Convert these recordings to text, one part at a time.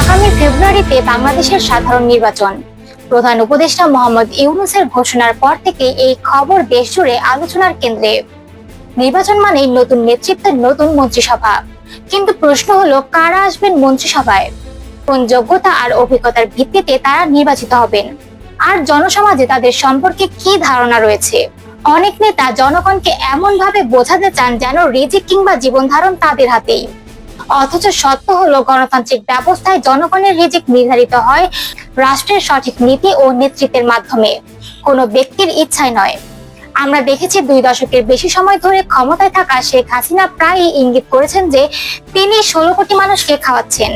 আগামী ফেব্রুয়ারিতে বাংলাদেশের সাধারণ নির্বাচন। প্রধান উপদেষ্টা মোহাম্মদ ইউনুসের ঘোষণার পর থেকে এই খবর দেশ জুড়ে আলোচনার কেন্দ্রে। নির্বাচন মানেই নতুন নেতৃত্বের নতুন মন্ত্রিসভা। কিন্তু প্রশ্ন হলো, কারা আসবেন মন্ত্রিসভায়? কোন যোগ্যতা আর অভিজ্ঞতার ভিত্তিতে তারা নির্বাচিত হবেন? আর জনসমাজে তাদের সম্পর্কে কি ধারণা রয়েছে? অনেক নেতা জনগণকে এমন ভাবে বোঝাতে চান যেন রিজিক কিংবা জীবন ধারণ তাদের হাতেই। অথচ সত্য হলো, গণতান্ত্রিক ব্যবস্থায় জনগণের রিজিক নির্ধারিত হয় রাষ্ট্রের সঠিক নীতি ও নেতৃত্বের মাধ্যমে। কোনো ব্যক্তির ইচ্ছায় নয়। আমরা দেখেছি দুই দশকের বেশি সময় ধরে ক্ষমতায় থাকা শেখ হাসিনা প্রায়ই ইঙ্গিত করেছেন যে তিনি ষোলো কোটি মানুষকে খাওয়াচ্ছেন।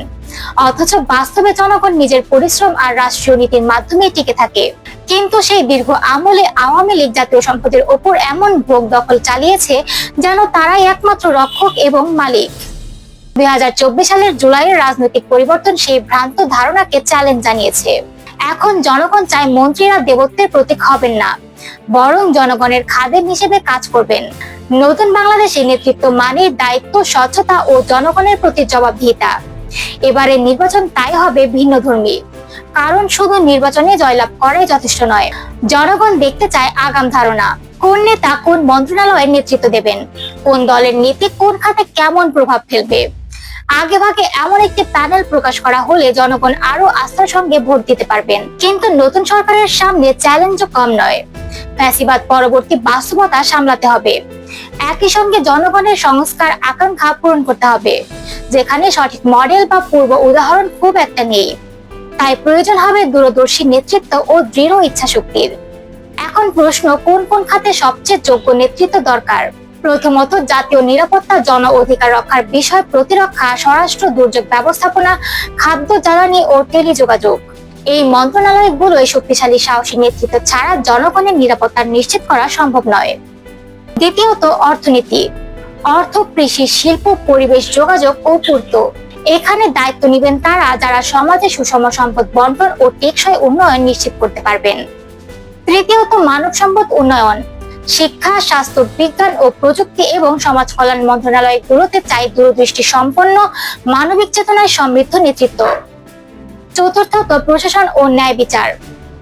অথচ বাস্তবে জনগণ নিজের পরিশ্রম আর রাষ্ট্রীয় নীতির মাধ্যমে টিকে থাকে। কিন্তু সেই দীর্ঘ আমলে আওয়ামী লীগ জাতীয় সম্পদের ওপর এমন ভোগ দখল চালিয়েছে যেন তারাই একমাত্র রক্ষক এবং মালিক। দুই হাজার চব্বিশ সালের জুলাইয়ের রাজনৈতিক পরিবর্তন সেই ভ্রান্ত ধারণাকে চ্যালেঞ্জ জানিয়েছে। এখন জনগণ চায় মন্ত্রীরা দেবত্বের প্রতীক হবেন না, বরং জনগণের খাদেম হিসেবে কাজ করবেন। নতুন বাংলাদেশে নেতৃত্ব মানে দায়িত্ব, স্বচ্ছতা ও জনগণের প্রতি জবাবদিহিতা। এবারে নির্বাচন তাই হবে ভিন্ন ধর্মী, কারণ শুধু নির্বাচনে জয়লাভ করাই যথেষ্ট নয়। জনগণ দেখতে চায় আগাম ধারণা, কোন নেতা কোন মন্ত্রণালয়ের নেতৃত্ব দেবেন, কোন দলের নীতি কোন খাতে কেমন প্রভাব ফেলবে। আগে ভাগে এমন একটি প্যানেল প্রকাশ করা হলে জনগণ আরও আস্থার সঙ্গে ভোট দিতে পারবেন। কিন্তু নতুন সরকারের সামনে চ্যালেঞ্জও কম নয়। ফ্যাসিবাদ পরবর্তী বাস্তবতা সামলাতে হবে। একই সঙ্গে জনগণের সংস্কার আকাঙ্ক্ষা পূরণ করতে হবে। যেখানে সঠিক মডেল বা পূর্ব উদাহরণ খুব একটা নেই। তাই প্রয়োজন হবে দূরদর্শী নেতৃত্ব ও দৃঢ় ইচ্ছা শক্তির এখন প্রশ্ন, কোন কোন খাতে সবচেয়ে যোগ্য নেতৃত্ব দরকার? প্রথমত, জাতীয় নিরাপত্তা, জন অধিকার রক্ষার বিষয় প্রতিরক্ষা, স্বরাষ্ট্র, দুর্যোগ ব্যবস্থাপনা, খাদ্য, জ্বালানি ও টেলিযোগাযোগ। এই মন্ত্রণালয়গুলোই শক্তিশালী, সাহসী নেতৃত্ব ছাড়া জনগণের নিরাপত্তা নিশ্চিত করা সম্ভব নয়। দ্বিতীয়ত, অর্থনীতি। অর্থ, কৃষি, শিল্প, পরিবেশ, যোগাযোগ ও পূর্ত এখানে দায়িত্ব নেবেন তারা যারা সমাজে সুষম সম্পদ বন্টন ও টেকসই উন্নয়ন নিশ্চিত করতে পারবেন। তৃতীয়ত, মানব সম্পদ উন্নয়ন। শিক্ষা, স্বাস্থ্য, বিজ্ঞান ও প্রযুক্তি এবং সমাজ কল্যাণ মন্ত্রণালয়গুলোতে চাই দূরদৃষ্টি সম্পন্ন, মানবিক চেতনায় সমৃদ্ধ নেতৃত্ব। চতুর্থত প্রশাসন ও ন্যায় বিচার।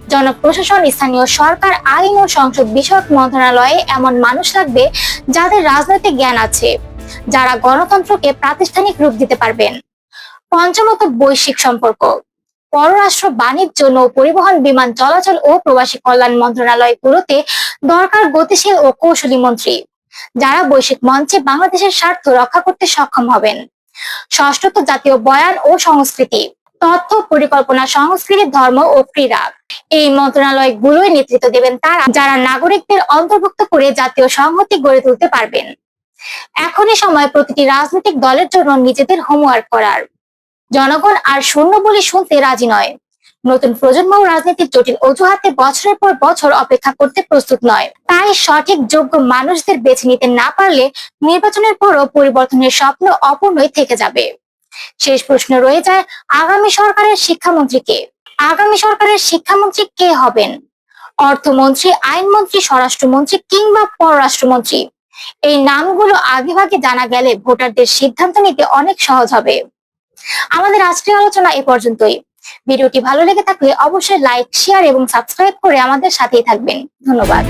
জনপ্রশাসন, স্থানীয় সরকার, আইন ও সংসদ বিষয়ক মন্ত্রণালয়ে এমন মানুষ লাগবে যাদের রাজনৈতিক জ্ঞান আছে, যারা গণতন্ত্রকে প্রাতিষ্ঠানিক রূপ দিতে পারবেন। পঞ্চমত, বৈশ্বিক সম্পর্ক। পররাষ্ট্র, বাণিজ্য, নৌ পরিবহন, বিমান চলাচল ও প্রবাসী কল্যাণ মন্ত্রণালয়গুলোতে দরকার গতিশীল ও কৌশলী মন্ত্রী, যারা বৈশ্বিক মঞ্চে বাংলাদেশের স্বার্থ রক্ষা করতে সক্ষম হবেন। ষষ্ঠত জাতীয় বয়ান ও সংস্কৃতি, তথ্য পরিকল্পনা, সংস্কৃতি, ধর্ম ও ক্রীড়া। এই মন্ত্রণালয়গুলোই নেতৃত্ব দেবেন তারা, যারা নাগরিকদের অন্তর্ভুক্ত করে জাতীয় সংহতি গড়ে তুলতে পারবেন। এখনই সময় প্রতিটি রাজনৈতিক দলের জন্য নিজেদের হোমওয়ার্ক করার। জনগণ আর শূন্য বলে শুনতে রাজি নয়। নতুন প্রজন্ম রাজনীতির জটিল অজুহাতে বছরের পর বছর অপেক্ষা করতে প্রস্তুত নয়। তাই সঠিক, যোগ্য মানুষদের বেছে নিতে না পারলে নির্বাচনের পরও পরিবর্তনের স্বপ্ন অপূর্ণই থেকে যাবে। শেষ প্রশ্ন রয়ে যায়, আগামী সরকারের শিক্ষামন্ত্রীকে আগামী সরকারের শিক্ষামন্ত্রী কে হবেন? অর্থমন্ত্রী, আইনমন্ত্রী, স্বরাষ্ট্রমন্ত্রী কিংবা পররাষ্ট্রমন্ত্রী? এই নামগুলো আগেভাগে জানা গেলে ভোটারদের সিদ্ধান্ত নিতে অনেক সহজ হবে। আমাদের আজকের আলোচনা এ পর্যন্তই। ভিডিওটি ভালো লেগে থাকলে অবশ্যই লাইক শেয়ার এবং সাবস্ক্রাইব করে আমাদের সাথেই থাকবেন। ধন্যবাদ।